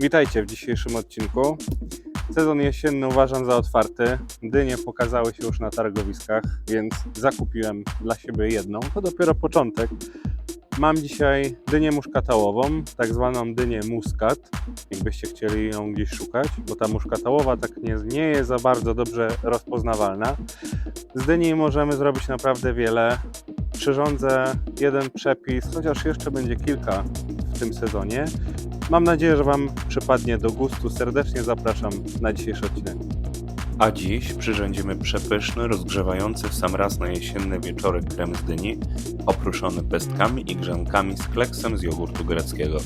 Witajcie w dzisiejszym odcinku. Sezon jesienny uważam za otwarty. Dynie pokazały się już na targowiskach, więc zakupiłem dla siebie jedną. To dopiero początek. Mam dzisiaj dynię muszkatałową, tak zwaną dynię muskat, jakbyście chcieli ją gdzieś szukać, bo ta muszkatałowa tak nie, nie jest za bardzo dobrze rozpoznawalna. Z dyni możemy zrobić naprawdę wiele. Przyrządzę jeden przepis, chociaż jeszcze będzie kilka w tym sezonie. Mam nadzieję, że Wam przypadnie do gustu. Serdecznie zapraszam na dzisiejszy odcinek. A dziś przyrządzimy przepyszny, rozgrzewający w sam raz na jesienny wieczorek krem z dyni, oprószony pestkami i grzankami z kleksem z jogurtu greckiego.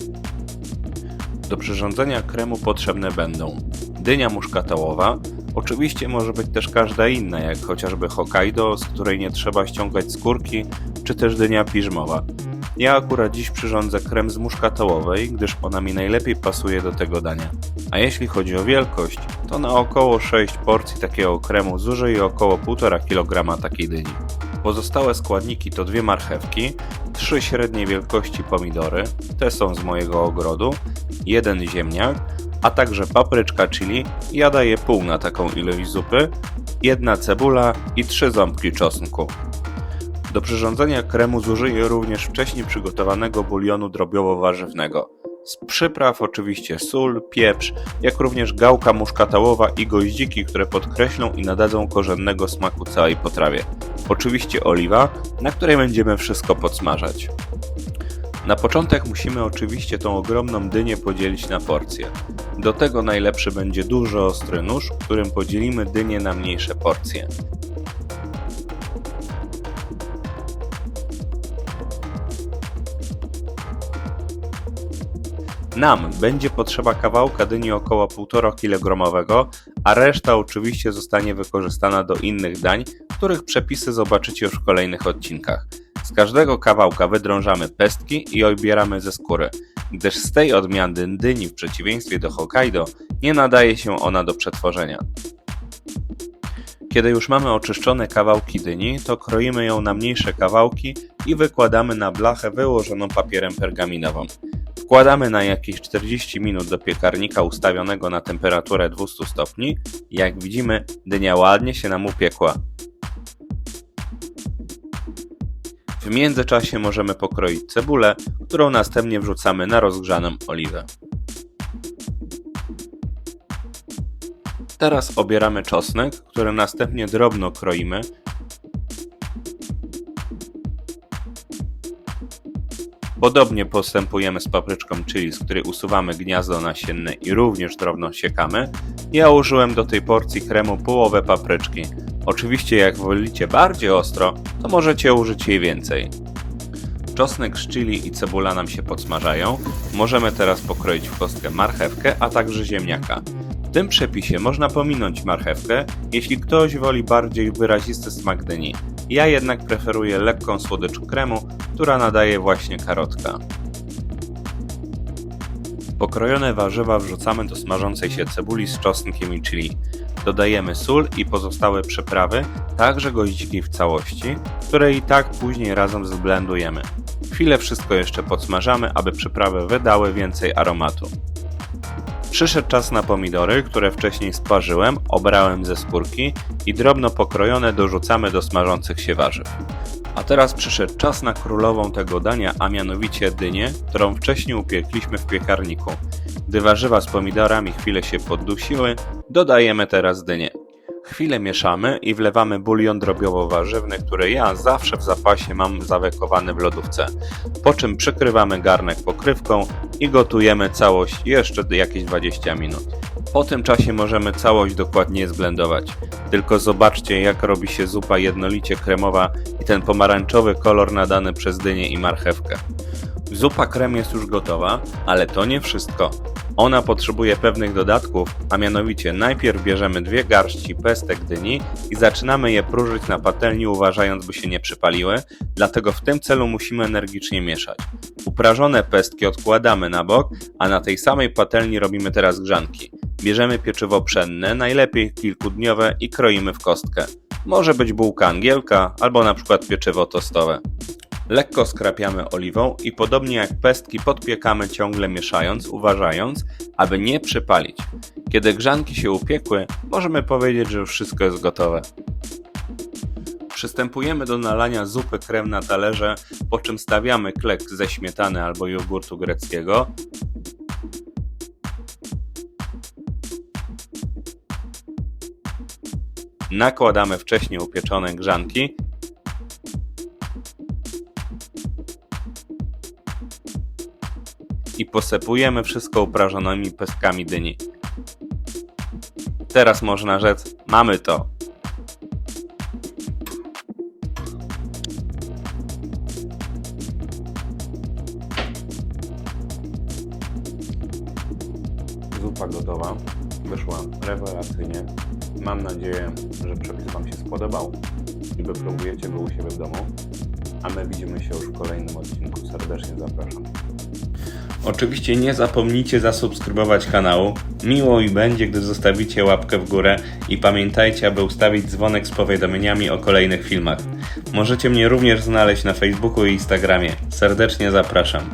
Do przyrządzenia kremu potrzebne będą dynia muszkatałowa, oczywiście może być też każda inna, jak chociażby Hokkaido, z której nie trzeba ściągać skórki, czy też dynia piżmowa. Ja akurat dziś przyrządzę krem z muszkatałowej, gdyż ona mi najlepiej pasuje do tego dania. A jeśli chodzi o wielkość, to na około 6 porcji takiego kremu zużyję około 1,5 kg takiej dyni. Pozostałe składniki to dwie marchewki, trzy średniej wielkości pomidory, te są z mojego ogrodu, jeden ziemniak, a także papryczka chili, ja daję pół na taką ilość zupy, jedna cebula i trzy ząbki czosnku. Do przyrządzenia kremu zużyję również wcześniej przygotowanego bulionu drobiowo-warzywnego. Z przypraw oczywiście sól, pieprz, jak również gałka muszkatałowa i goździki, które podkreślą i nadadzą korzennego smaku całej potrawie. Oczywiście oliwa, na której będziemy wszystko podsmażać. Na początek musimy oczywiście tą ogromną dynię podzielić na porcje. Do tego najlepszy będzie duży ostry nóż, którym podzielimy dynię na mniejsze porcje. Nam będzie potrzeba kawałka dyni około 1,5 kg, a reszta oczywiście zostanie wykorzystana do innych dań, których przepisy zobaczycie już w kolejnych odcinkach. Z każdego kawałka wydrążamy pestki i obieramy ze skóry, gdyż z tej odmiany dyni w przeciwieństwie do Hokkaido nie nadaje się ona do przetworzenia. Kiedy już mamy oczyszczone kawałki dyni, to kroimy ją na mniejsze kawałki i wykładamy na blachę wyłożoną papierem pergaminową. Wkładamy na jakieś 40 minut do piekarnika ustawionego na temperaturę 200 stopni. Jak widzimy, dynia ładnie się nam upiekła. W międzyczasie możemy pokroić cebulę, którą następnie wrzucamy na rozgrzaną oliwę. Teraz obieramy czosnek, który następnie drobno kroimy. Podobnie postępujemy z papryczką chili, z której usuwamy gniazdo nasienne i również drobno siekamy. Ja użyłem do tej porcji kremu połowę papryczki. Oczywiście jak wolicie bardziej ostro, to możecie użyć jej więcej. Czosnek z chili i cebula nam się podsmażają. Możemy teraz pokroić w kostkę marchewkę, a także ziemniaka. W tym przepisie można pominąć marchewkę, jeśli ktoś woli bardziej wyrazisty smak dyni. Ja jednak preferuję lekką słodycz kremu, która nadaje właśnie karotka. Pokrojone warzywa wrzucamy do smażącej się cebuli z czosnkiem i chili. Dodajemy sól i pozostałe przyprawy, także goździki w całości, które i tak później razem zblendujemy. Chwilę wszystko jeszcze podsmażamy, aby przyprawy wydały więcej aromatu. Przyszedł czas na pomidory, które wcześniej sparzyłem, obrałem ze skórki i drobno pokrojone dorzucamy do smażących się warzyw. A teraz przyszedł czas na królową tego dania, a mianowicie dynię, którą wcześniej upiekliśmy w piekarniku. Gdy warzywa z pomidorami chwilę się poddusiły, dodajemy teraz dynię. Chwilę mieszamy i wlewamy bulion drobiowo-warzywny, który ja zawsze w zapasie mam zawekowany w lodówce. Po czym przykrywamy garnek pokrywką i gotujemy całość jeszcze jakieś 20 minut. Po tym czasie możemy całość dokładnie zblendować. Tylko zobaczcie jak robi się zupa jednolicie kremowa i ten pomarańczowy kolor nadany przez dynię i marchewkę. Zupa krem jest już gotowa, ale to nie wszystko. Ona potrzebuje pewnych dodatków, a mianowicie najpierw bierzemy dwie garści pestek dyni i zaczynamy je próżyć na patelni uważając by się nie przypaliły, dlatego w tym celu musimy energicznie mieszać. Uprażone pestki odkładamy na bok, a na tej samej patelni robimy teraz grzanki. Bierzemy pieczywo pszenne, najlepiej kilkudniowe i kroimy w kostkę. Może być bułka angielka albo na przykład pieczywo tostowe. Lekko skrapiamy oliwą i podobnie jak pestki podpiekamy ciągle mieszając, uważając, aby nie przypalić. Kiedy grzanki się upiekły, możemy powiedzieć, że wszystko jest gotowe. Przystępujemy do nalania zupy krem na talerze, po czym stawiamy klek ze śmietany albo jogurtu greckiego. Nakładamy wcześniej upieczone grzanki i posypujemy wszystko uprażonymi pestkami dyni. Teraz można rzec, mamy to. Zupa gotowa. Wyszła rewelacyjnie. Mam nadzieję, że przepis Wam się spodobał i wypróbujecie go u siebie w domu. A my widzimy się już w kolejnym odcinku. Serdecznie zapraszam. Oczywiście nie zapomnijcie zasubskrybować kanału. Miło mi będzie, gdy zostawicie łapkę w górę i pamiętajcie, aby ustawić dzwonek z powiadomieniami o kolejnych filmach. Możecie mnie również znaleźć na Facebooku i Instagramie. Serdecznie zapraszam.